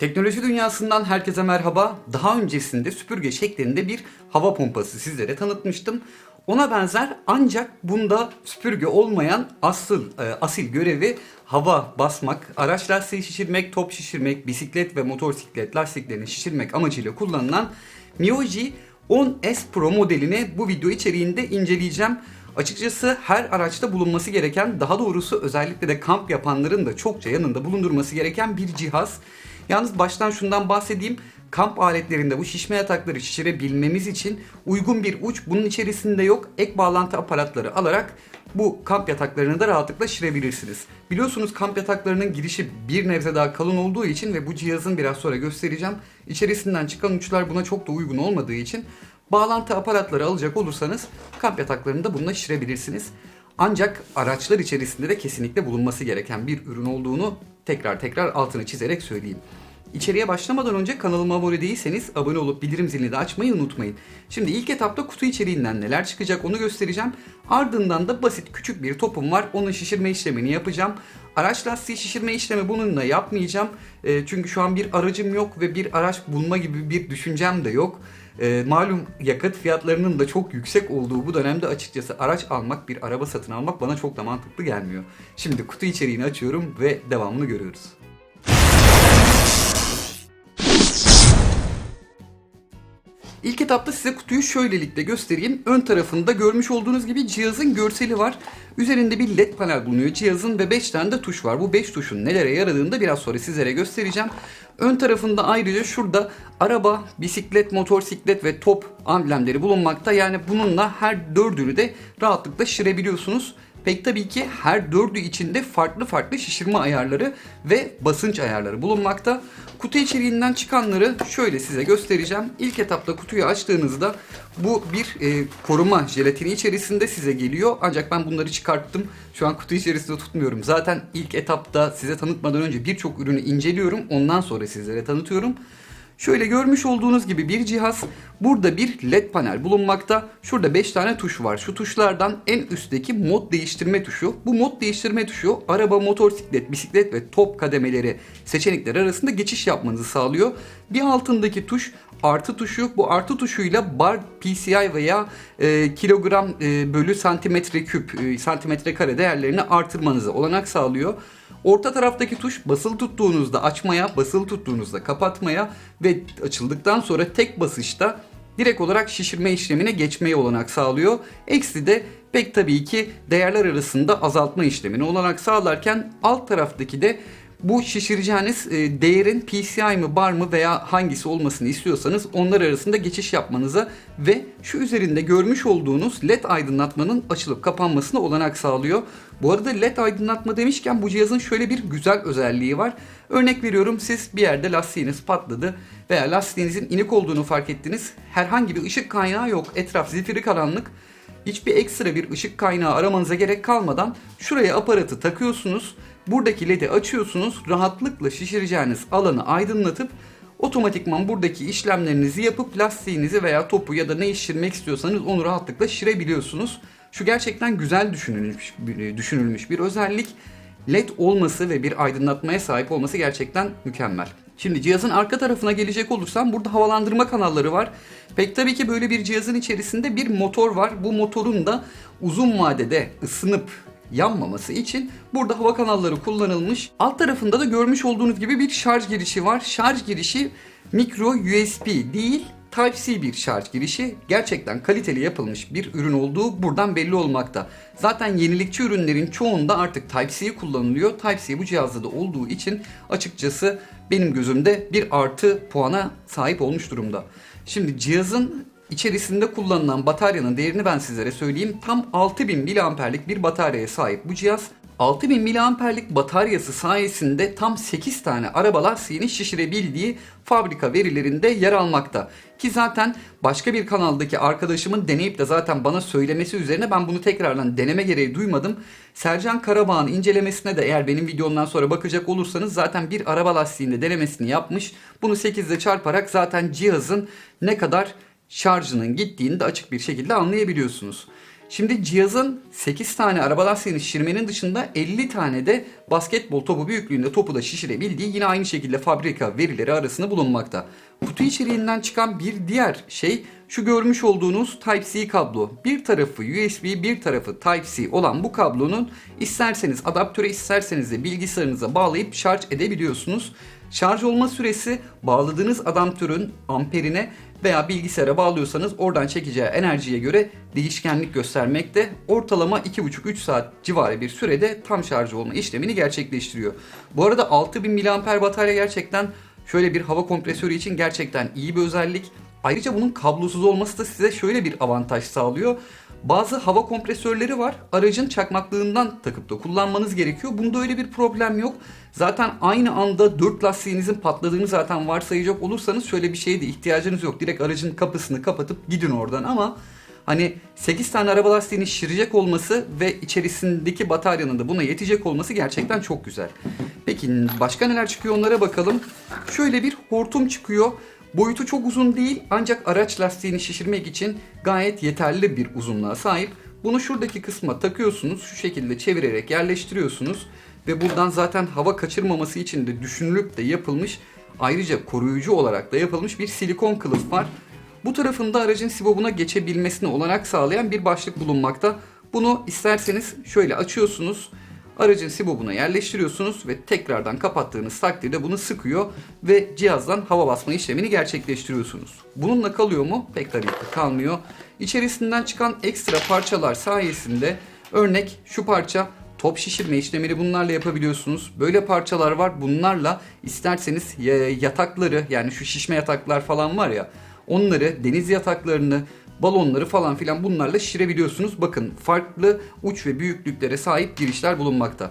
Teknoloji dünyasından herkese merhaba. Daha öncesinde süpürge şeklinde bir hava pompası sizlere tanıtmıştım. Ona benzer ancak bunda süpürge olmayan asıl e, asil görevi hava basmak, araç lastiği şişirmek, top şişirmek, bisiklet ve motosiklet lastiklerini şişirmek amacıyla kullanılan Mioji 10S Pro modelini bu video içeriğinde inceleyeceğim. Açıkçası her araçta bulunması gereken, daha doğrusu özellikle de kamp yapanların da çokça yanında bulundurması gereken bir cihaz. Yalnız baştan şundan bahsedeyim. Kamp aletlerinde bu şişme yatakları şişirebilmemiz için uygun bir uç bunun içerisinde yok. Ek bağlantı aparatları alarak bu kamp yataklarını da rahatlıkla şişirebilirsiniz. Biliyorsunuz kamp yataklarının girişi bir nebze daha kalın olduğu için ve bu cihazın biraz sonra göstereceğim. İçerisinden çıkan uçlar buna çok da uygun olmadığı için bağlantı aparatları alacak olursanız kamp yataklarını da bununla şişirebilirsiniz. Ancak araçlar içerisinde de kesinlikle bulunması gereken bir ürün olduğunu tekrar tekrar altını çizerek söyleyeyim. İçeriye başlamadan önce kanalıma abone değilseniz abone olup bildirim zilini de açmayı unutmayın. Şimdi ilk etapta kutu içeriğinden neler çıkacak onu göstereceğim. Ardından da basit küçük bir topum var. Onun şişirme işlemini yapacağım. Araç lastiği şişirme işlemi bununla yapmayacağım. E, çünkü şu an bir aracım yok ve bir araç bulma gibi bir düşüncem de yok. E, malum yakıt fiyatlarının da çok yüksek olduğu bu dönemde açıkçası araç almak, bir araba satın almak bana çok da mantıklı gelmiyor. Şimdi kutu içeriğini açıyorum ve devamını görüyoruz. İlk etapta size kutuyu şöylelikle göstereyim. Ön tarafında görmüş olduğunuz gibi cihazın görseli var. Üzerinde bir led panel bulunuyor cihazın ve 5 tane de tuş var. Bu 5 tuşun nelere yaradığını da biraz sonra sizlere göstereceğim. Ön tarafında ayrıca şurada araba, bisiklet, motosiklet ve top amblemleri bulunmakta. Yani bununla her dördünü de rahatlıkla şişirebiliyorsunuz. Pek tabii ki her dördü içinde farklı farklı şişirme ayarları ve basınç ayarları bulunmakta. Kutu içeriğinden çıkanları şöyle size göstereceğim. İlk etapta kutuyu açtığınızda bu bir e, koruma jelatini içerisinde size geliyor. Ancak ben bunları çıkarttım. Şu an kutu içerisinde tutmuyorum. Zaten ilk etapta size tanıtmadan önce birçok ürünü inceliyorum. Ondan sonra sizlere tanıtıyorum. Şöyle görmüş olduğunuz gibi bir cihaz. Burada bir led panel bulunmakta. Şurada 5 tane tuş var. Şu tuşlardan en üstteki mod değiştirme tuşu. Bu mod değiştirme tuşu araba, motosiklet, bisiklet ve top kademeleri seçenekleri arasında geçiş yapmanızı sağlıyor. Bir altındaki tuş artı tuşu. Bu artı tuşuyla bar PCI veya e, kilogram e, bölü santimetre küp, e, santimetre kare değerlerini artırmanıza olanak sağlıyor. Orta taraftaki tuş basılı tuttuğunuzda açmaya, basılı tuttuğunuzda kapatmaya ve açıldıktan sonra tek basışta direkt olarak şişirme işlemine geçmeye olanak sağlıyor. Eksi de pek tabii ki değerler arasında azaltma işlemine olanak sağlarken alt taraftaki de bu şişireceğiniz e, değerin PCI mi bar mı veya hangisi olmasını istiyorsanız onlar arasında geçiş yapmanıza ve şu üzerinde görmüş olduğunuz led aydınlatmanın açılıp kapanmasına olanak sağlıyor. Bu arada led aydınlatma demişken bu cihazın şöyle bir güzel özelliği var. Örnek veriyorum siz bir yerde lastiğiniz patladı veya lastiğinizin inik olduğunu fark ettiniz. Herhangi bir ışık kaynağı yok. Etraf zifiri karanlık hiçbir ekstra bir ışık kaynağı aramanıza gerek kalmadan şuraya aparatı takıyorsunuz. Buradaki led'i açıyorsunuz. Rahatlıkla şişireceğiniz alanı aydınlatıp otomatikman buradaki işlemlerinizi yapıp lastiğinizi veya topu ya da ne şişirmek istiyorsanız onu rahatlıkla şişirebiliyorsunuz. Şu gerçekten güzel düşünülmüş, düşünülmüş bir özellik. LED olması ve bir aydınlatmaya sahip olması gerçekten mükemmel. Şimdi cihazın arka tarafına gelecek olursam burada havalandırma kanalları var. Pek tabii ki böyle bir cihazın içerisinde bir motor var. Bu motorun da uzun vadede ısınıp yanmaması için burada hava kanalları kullanılmış. Alt tarafında da görmüş olduğunuz gibi bir şarj girişi var. Şarj girişi micro USB değil Type-C bir şarj girişi gerçekten kaliteli yapılmış bir ürün olduğu buradan belli olmakta. Zaten yenilikçi ürünlerin çoğunda artık Type-C kullanılıyor. Type-C bu cihazda da olduğu için açıkçası benim gözümde bir artı puana sahip olmuş durumda. Şimdi cihazın içerisinde kullanılan bataryanın değerini ben sizlere söyleyeyim. Tam 6000 miliamperlik bir bataryaya sahip bu cihaz. 6000 miliamperlik bataryası sayesinde tam 8 tane araba lastiğini şişirebildiği fabrika verilerinde yer almakta. Ki zaten başka bir kanaldaki arkadaşımın deneyip de zaten bana söylemesi üzerine ben bunu tekrardan deneme gereği duymadım. Sercan Karabağ'ın incelemesine de eğer benim videomdan sonra bakacak olursanız zaten bir araba lastiğinde denemesini yapmış. Bunu 8 ile çarparak zaten cihazın ne kadar şarjının gittiğini de açık bir şekilde anlayabiliyorsunuz. Şimdi cihazın 8 tane araba lastiğini şişirmenin dışında 50 tane de basketbol topu büyüklüğünde topu da şişirebildiği yine aynı şekilde fabrika verileri arasında bulunmakta. Kutu içeriğinden çıkan bir diğer şey şu görmüş olduğunuz Type-C kablo. Bir tarafı USB, bir tarafı Type-C olan bu kablonun isterseniz adaptöre isterseniz de bilgisayarınıza bağlayıp şarj edebiliyorsunuz. Şarj olma süresi bağladığınız adaptörün amperine veya bilgisayara bağlıyorsanız oradan çekeceği enerjiye göre değişkenlik göstermekte. Ortalama 2,5-3 saat civarı bir sürede tam şarj olma işlemini gerçekleştiriyor. Bu arada 6000 mAh batarya gerçekten şöyle bir hava kompresörü için gerçekten iyi bir özellik. Ayrıca bunun kablosuz olması da size şöyle bir avantaj sağlıyor. Bazı hava kompresörleri var. Aracın çakmaklığından takıp da kullanmanız gerekiyor. Bunda öyle bir problem yok. Zaten aynı anda 4 lastiğinizin patladığını zaten varsayacak olursanız şöyle bir şeye de ihtiyacınız yok. Direkt aracın kapısını kapatıp gidin oradan ama hani 8 tane araba lastiğini şişirecek olması ve içerisindeki bataryanın da buna yetecek olması gerçekten çok güzel. Peki başka neler çıkıyor onlara bakalım. Şöyle bir hortum çıkıyor. Boyutu çok uzun değil ancak araç lastiğini şişirmek için gayet yeterli bir uzunluğa sahip. Bunu şuradaki kısma takıyorsunuz. Şu şekilde çevirerek yerleştiriyorsunuz. Ve buradan zaten hava kaçırmaması için de düşünülüp de yapılmış ayrıca koruyucu olarak da yapılmış bir silikon kılıf var. Bu tarafında aracın sibobuna geçebilmesine olanak sağlayan bir başlık bulunmakta. Bunu isterseniz şöyle açıyorsunuz. Aracın sibobuna yerleştiriyorsunuz ve tekrardan kapattığınız takdirde bunu sıkıyor ve cihazdan hava basma işlemini gerçekleştiriyorsunuz. Bununla kalıyor mu? Pek tabii ki kalmıyor. İçerisinden çıkan ekstra parçalar sayesinde örnek şu parça top şişirme işlemini bunlarla yapabiliyorsunuz. Böyle parçalar var. Bunlarla isterseniz yatakları yani şu şişme yataklar falan var ya onları deniz yataklarını balonları falan filan bunlarla şişirebiliyorsunuz. Bakın farklı uç ve büyüklüklere sahip girişler bulunmakta.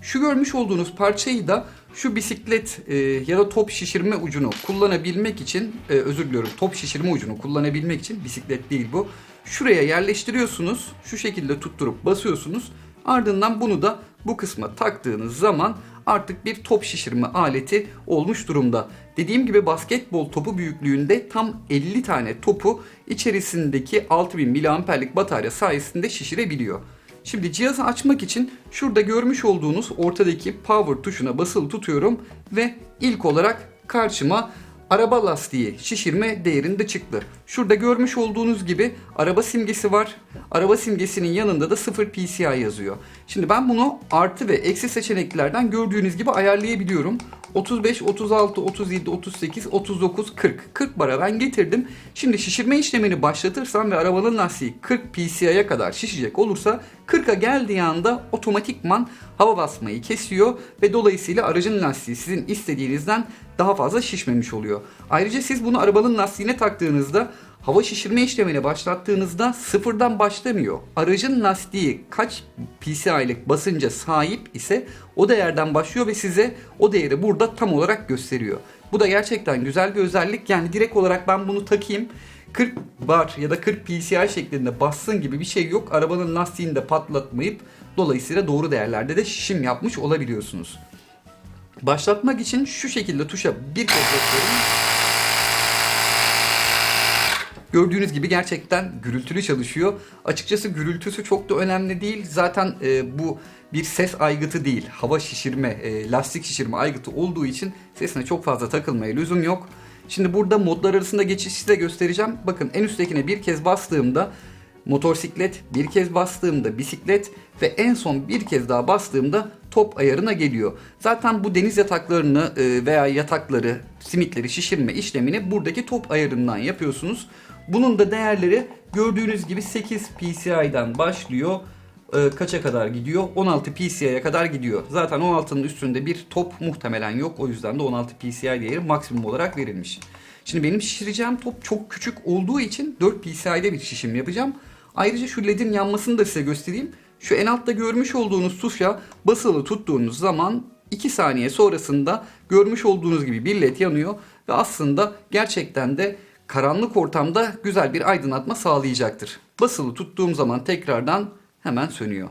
Şu görmüş olduğunuz parçayı da şu bisiklet e, ya da top şişirme ucunu kullanabilmek için e, özür diliyorum top şişirme ucunu kullanabilmek için bisiklet değil bu. Şuraya yerleştiriyorsunuz. Şu şekilde tutturup basıyorsunuz. Ardından bunu da bu kısma taktığınız zaman artık bir top şişirme aleti olmuş durumda. Dediğim gibi basketbol topu büyüklüğünde tam 50 tane topu içerisindeki 6000 mAh'lik batarya sayesinde şişirebiliyor. Şimdi cihazı açmak için şurada görmüş olduğunuz ortadaki power tuşuna basılı tutuyorum ve ilk olarak karşıma araba lastiği şişirme değerinde çıktı. Şurada görmüş olduğunuz gibi araba simgesi var. Araba simgesinin yanında da 0 PCI yazıyor. Şimdi ben bunu artı ve eksi seçeneklerden gördüğünüz gibi ayarlayabiliyorum. 35, 36, 37, 38, 39, 40. 40 bara ben getirdim. Şimdi şişirme işlemini başlatırsam ve arabanın lastiği 40 PCI'ye kadar şişecek olursa 40'a geldiği anda otomatikman hava basmayı kesiyor ve dolayısıyla aracın lastiği sizin istediğinizden daha fazla şişmemiş oluyor. Ayrıca siz bunu arabanın lastiğine taktığınızda hava şişirme işlemini başlattığınızda sıfırdan başlamıyor. Aracın lastiği kaç PCI'lik basınca sahip ise o değerden başlıyor ve size o değeri burada tam olarak gösteriyor. Bu da gerçekten güzel bir özellik. Yani direkt olarak ben bunu takayım 40 bar ya da 40 PCI şeklinde bassın gibi bir şey yok. Arabanın lastiğini de patlatmayıp dolayısıyla doğru değerlerde de şişim yapmış olabiliyorsunuz. Başlatmak için şu şekilde tuşa bir kez basıyorum. Gördüğünüz gibi gerçekten gürültülü çalışıyor. Açıkçası gürültüsü çok da önemli değil. Zaten e, bu bir ses aygıtı değil. Hava şişirme, e, lastik şişirme aygıtı olduğu için sesine çok fazla takılmaya lüzum yok. Şimdi burada modlar arasında geçişi size göstereceğim. Bakın en üsttekine bir kez bastığımda motosiklet, bir kez bastığımda bisiklet ve en son bir kez daha bastığımda top ayarına geliyor. Zaten bu deniz yataklarını e, veya yatakları, simitleri şişirme işlemini buradaki top ayarından yapıyorsunuz. Bunun da değerleri gördüğünüz gibi 8 PCI'den başlıyor. E, kaça kadar gidiyor? 16 PCI'ye kadar gidiyor. Zaten 16'nın üstünde bir top muhtemelen yok. O yüzden de 16 PCI değeri maksimum olarak verilmiş. Şimdi benim şişireceğim top çok küçük olduğu için 4 PCI'de bir şişim yapacağım. Ayrıca şu ledin yanmasını da size göstereyim. Şu en altta görmüş olduğunuz tuşa basılı tuttuğunuz zaman 2 saniye sonrasında görmüş olduğunuz gibi bir led yanıyor ve aslında gerçekten de karanlık ortamda güzel bir aydınlatma sağlayacaktır. Basılı tuttuğum zaman tekrardan hemen sönüyor.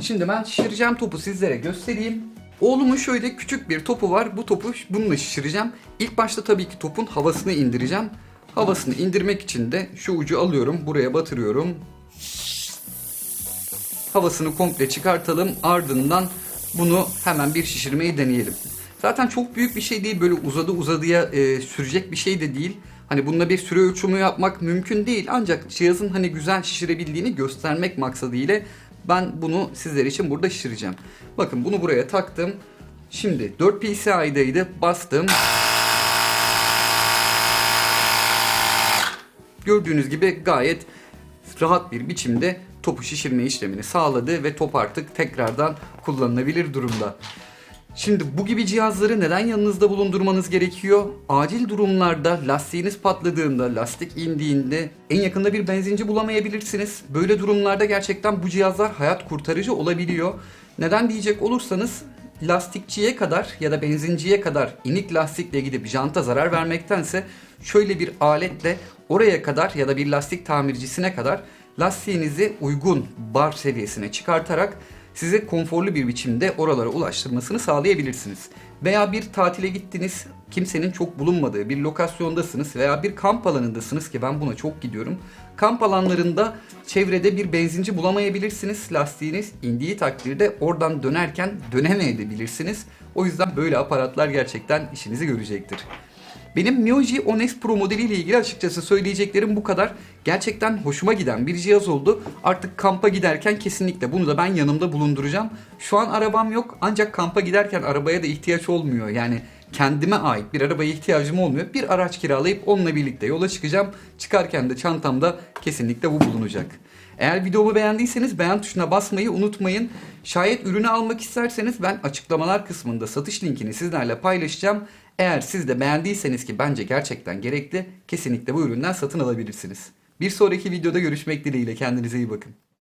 Şimdi ben şişireceğim topu sizlere göstereyim. Oğlumun şöyle küçük bir topu var. Bu topu bununla şişireceğim. İlk başta tabii ki topun havasını indireceğim. Havasını indirmek için de şu ucu alıyorum. Buraya batırıyorum. havasını komple çıkartalım. Ardından bunu hemen bir şişirmeyi deneyelim. Zaten çok büyük bir şey değil. Böyle uzadı uzadıya e, sürecek bir şey de değil. Hani bununla bir süre ölçümü yapmak mümkün değil. Ancak cihazın hani güzel şişirebildiğini göstermek maksadıyla ben bunu sizler için burada şişireceğim. Bakın bunu buraya taktım. Şimdi 4 PCI'daydı. Bastım. Gördüğünüz gibi gayet rahat bir biçimde topu şişirme işlemini sağladı ve top artık tekrardan kullanılabilir durumda. Şimdi bu gibi cihazları neden yanınızda bulundurmanız gerekiyor? Acil durumlarda lastiğiniz patladığında, lastik indiğinde en yakında bir benzinci bulamayabilirsiniz. Böyle durumlarda gerçekten bu cihazlar hayat kurtarıcı olabiliyor. Neden diyecek olursanız lastikçiye kadar ya da benzinciye kadar inik lastikle gidip janta zarar vermektense şöyle bir aletle oraya kadar ya da bir lastik tamircisine kadar lastiğinizi uygun bar seviyesine çıkartarak size konforlu bir biçimde oralara ulaştırmasını sağlayabilirsiniz. Veya bir tatile gittiniz, kimsenin çok bulunmadığı bir lokasyondasınız veya bir kamp alanındasınız ki ben buna çok gidiyorum. Kamp alanlarında çevrede bir benzinci bulamayabilirsiniz. Lastiğiniz indiği takdirde oradan dönerken dönemeyebilirsiniz. O yüzden böyle aparatlar gerçekten işinizi görecektir. Benim Mioji Onex Pro modeliyle ilgili açıkçası söyleyeceklerim bu kadar. Gerçekten hoşuma giden bir cihaz oldu. Artık kampa giderken kesinlikle bunu da ben yanımda bulunduracağım. Şu an arabam yok ancak kampa giderken arabaya da ihtiyaç olmuyor. Yani kendime ait bir arabaya ihtiyacım olmuyor. Bir araç kiralayıp onunla birlikte yola çıkacağım. Çıkarken de çantamda kesinlikle bu bulunacak. Eğer videomu beğendiyseniz beğen tuşuna basmayı unutmayın. Şayet ürünü almak isterseniz ben açıklamalar kısmında satış linkini sizlerle paylaşacağım. Eğer siz de beğendiyseniz ki bence gerçekten gerekli, kesinlikle bu üründen satın alabilirsiniz. Bir sonraki videoda görüşmek dileğiyle kendinize iyi bakın.